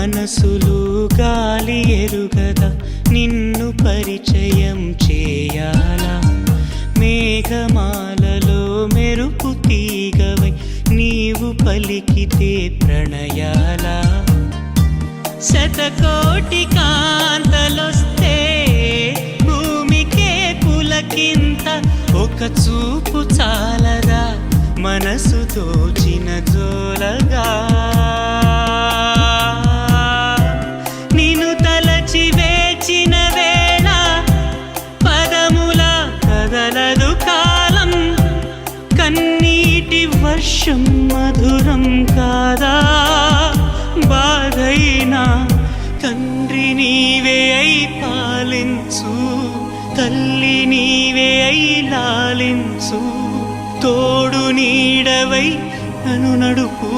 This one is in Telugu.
మనసులు గాలి ఎరుగదా? నిన్ను పరిచయం చేయాలా? మేఘమాలలో మెరుపు తీగవై నీవు పలికితే ప్రణయాలా? శతకోటి కాంతలొస్తే భూమికే పులకింత ఒక చూపు చాలదా? మనసు తోచినది కన్నీటి వర్షం మధురం కాదా? బాధైనా తండ్రి నీవే అయి పాలించు తల్లి నీవే అయి లాలించు తోడు నీడవై నన్ను నడుపు